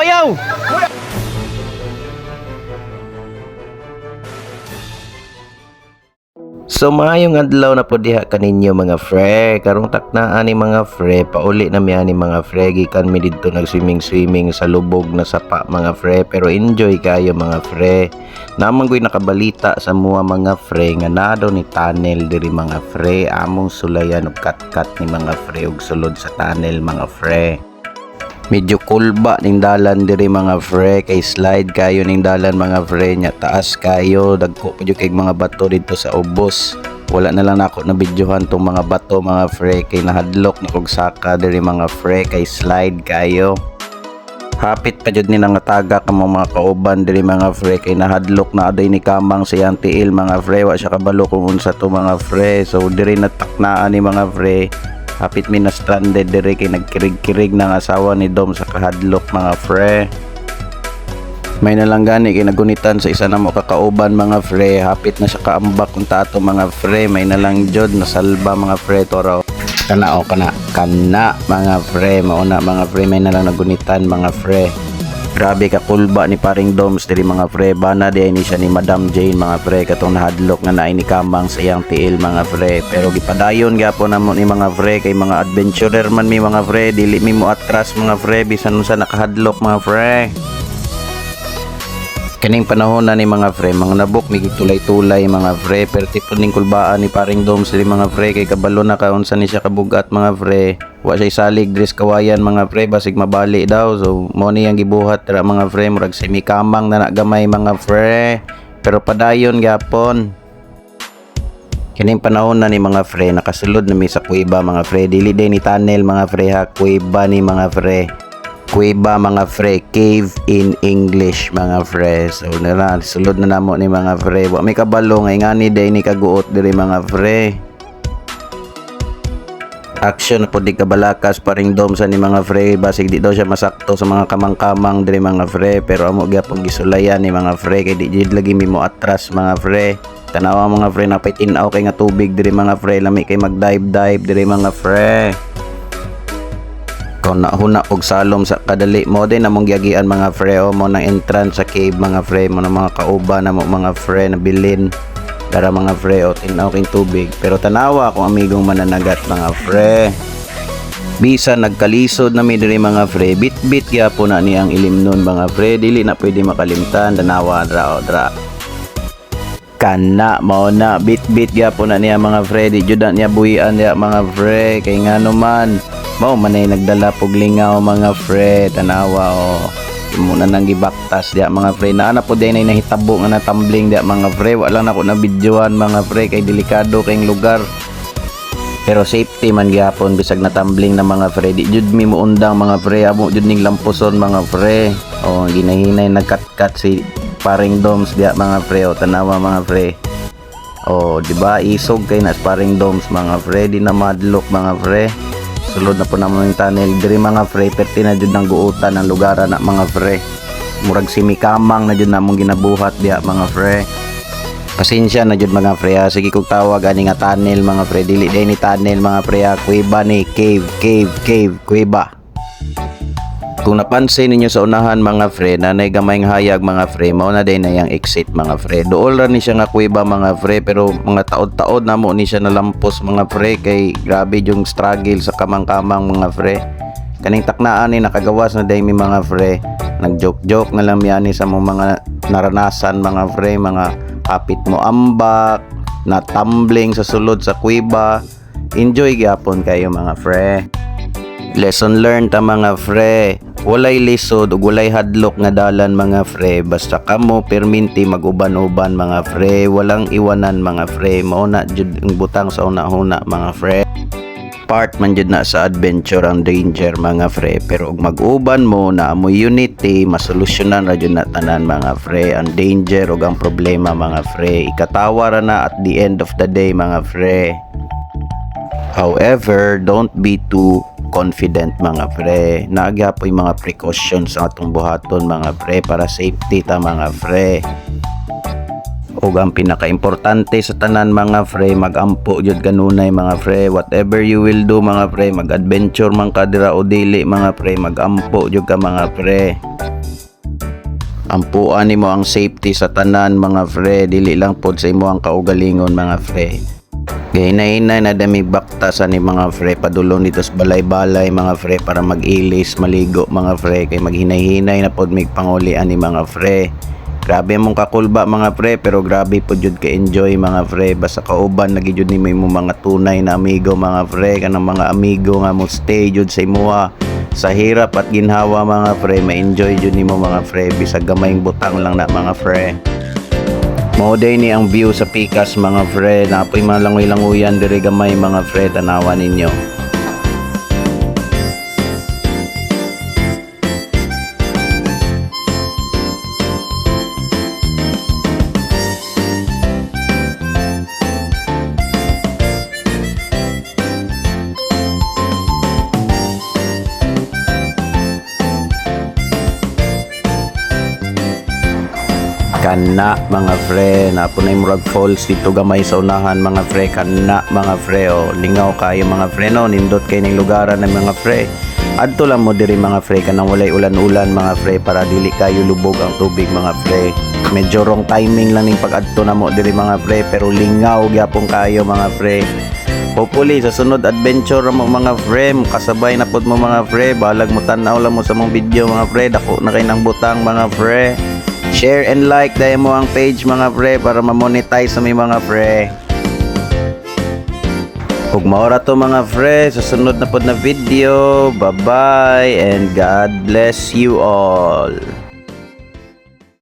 ayaw! So maayong adlaw na po diha kaninyo mga fre. Karong taknaan ni mga fre, pauli na miya ni mga fre gikan mi didto nag-swimming swimming sa lubog na sapa mga fre pero enjoy kayo mga fre. Naman ko'y nakabalita sa mua mga fre nga nado ni tunnel diri mga fre among sulayan og kat-kat ni mga fre ug sulod sa tunnel mga fre. Medyo kulba ning dalan diri mga fre? Kay slide kayo ning dalan mga fre nya. Taas kayo dagko pa kay mga bato dito sa ubos. Wala na lang ako na videohan tong mga bato mga fre kay nahadlok na kog saka diri mga fre kay slide kayo. Hapit pa jud ni nangataga ka mga kauban diri mga fre kay nahadlok na aday ni kamang sa iyang tiil mga fre. Wa siya kabalo kung unsa to mga fre. So diri nataknaan ni mga fre hapit mi na stranded diri kay nagkirig-kirig ng asawa ni Dom sa kahadlok mga fre. May nalanggani kay nagunitan sa isa na mo kakauban mga fre. Hapit na siya kaambak kung tato mga fre. May nalang jod nasalba mga fre. Toro. Kana o kana. Kana mga fre. Mauna mga fre. May nalang nagunitan mga fre Grabe ka kulba ni paring Doms diri mga fre bana di ni siya ni Madam Jane mga fre katong nahadlok nga naay ni kamang sa iyang tiil mga fre pero gipadayon gyapon namo ni mga fre kay mga adventurer man mi mga fre dili mi mo atras mga fre bisan unsa nakahadlok mga fre Kaning panahon na ni mga fre, mga nabok mi tulay-tulay mga fre, perti po ning kulbaan ni paring dom sa mga fre kay kabalo na kaunsa ni siya kabugat mga fre. Wa siya salig dress kawayan mga fre basig mabali daw. So mo ni ang gibuhat tara mga fre murag semi kamang na nagamay mga fre. Pero padayon gyapon. Kining panahon na ni mga fre nakasulod na mi sa kuiba mga fre dili din ni tunnel mga fre ha kuiba ni mga fre. Kuiba mga fre, cave in English mga fre. So nila, sulod na namo ni mga fre. Wa may kabalo nga ingani day ni kaguot diri mga fre. Action po di kabalakas paring dom sa ni mga fre basig di daw siya masakto sa mga kamang-kamang diri mga fre pero amo gyapon gisulayan ni mga fre kay di jud lagi mi mo atras mga fre tanawa mga fre napay tin-aw kay nga tubig diri mga fre lami kay mag dive dive diri mga fre nahuna og salom sa kadali. Mo din namong giagian mga fre o mo nang entrance sa cave mga fre mo na mga kauba na mo mga fre na bilin. Dara mga fre o tinaw king tubig. Pero tanawa kung amigong mananagat mga fre Bisa nagkalisod na mi diri mga fre bit bit gyapon na niyang ilimnon mga fre dili na pwede makalimtan. Tanawa dra dra kana mao na. Bit bit gyapon na niya mga fre di jud na niya buhian niya mga fre kay ngano man mao man ay nagdala pog lingaw mga fre tanawa o imo na nang gibaktas diya mga fre na ana po day na nahitabo nga na tumbling diya mga fre wala na ko na videoan mga fre kay delikado kayong lugar. Pero safety man gyapon bisag na tumbling na mga fre di jud mi muundang mga fre amo jud ning lampuson mga fre o ginahinay nagkatkat si paring doms diya mga fre o tanawa mga fre o di ba isog kay na paring doms mga fre di na madlock mga fre sulod na po naman yung tunnel. Diri mga fre perti na jud nang guutan ang lugar na mga fre. Murag simikamang na jud namong ginabuhat diya mga fre. Pasensya na jud mga pre ha. sige kog tawag ani nga tunnel mga pre dili day ni tunnel mga pre ha. kuiba ni cave cave cave kuiba kung napansin ninyo sa unahan mga fre, nanay gamay nga hayag mga fre, mao na day na yang exit mga fre. Dool ra ni siya nga kuiba mga fre, pero mga taod-taod na mo ni siya nalampos mga fre, kay grabe yung struggle sa kamang-kamang mga fre. Kaning taknaan ni nakagawas na day mi mga fre, nagjoke-joke na lang yan sa mga, mga naranasan mga fre, mga kapit mo ambak, na tumbling sa sulod sa kuiba. Enjoy gyapon kayo mga fre. Lesson learned ta mga fre. Walay lisod ug walay hadlok nga dalan mga fre. Basta kamo perminti maguban-uban mga fre. Walang iwanan mga fre. Mao na jud ang butang sa una-una mga fre. Part man jud na sa adventure ang danger mga fre. Pero ug mag-uban mo na mo unity, masolusyonan ra jud na tanan mga fre. Ang danger ug ang problema mga fre. Ikatawa ra na at the end of the day mga fre. However, don't be too confident mga pre. Naagya po yung mga precautions sa atong buhaton mga pre para safety ta mga pre. ug ang pinakaimportante sa tanan mga fre magampo jud kanunay mga fre whatever you will do mga fre mag-adventure man ka dira o dili mga fre magampo jud ka mga fre ampuan nimo ang safety sa tanan mga fre dili lang pod sa imo ang kaugalingon mga fre Gahinay-hinay na dami bakta sa ni mga fre. Padulong dito sa balay-balay mga fre para mag-ilis, maligo mga fre. Kay maghinay-hinay na pod mig pangulian ni mga fre. Grabe mong kakulba mga fre pero grabe po jud ka enjoy mga fre. Basta kauban lagi jud nimo imong mga tunay na amigo mga fre. Kanang mga amigo nga mo stay jud sa imuha sa hirap at ginhawa mga fre ma-enjoy jud nimo mga fre. Bisag gamayng butang lang na mga fre. Mao day ni ang view sa Pikas mga fre. Napoy mga langoy-languyan diri gamay mga fre tanawan ninyo. Kana mga fre napunay murag falls dito gamay sa unahan mga fre. Kana mga fre o lingaw kayo mga fre no? Nindot kay ning lugaran ng mga fre. Adto lang mo diri mga fre kanang walay ulan-ulan mga fre para dili kayo lubog ang tubig mga fre. Medyo wrong timing lang ning pag-adto na mo diri mga fre pero lingaw gyapon kayo mga fre. Hopefully sa sunod adventure mo mga fre kasabay na pod mo mga fre. Balag mo tanaw lang mo sa mong video mga fre. Dako na kay nang butang mga fre Share and like dahil mo ang page mga pre para ma-monetize sa mga pre. Ug maora to mga pre, sa sunod na pod na video. Bye-bye and God bless you all.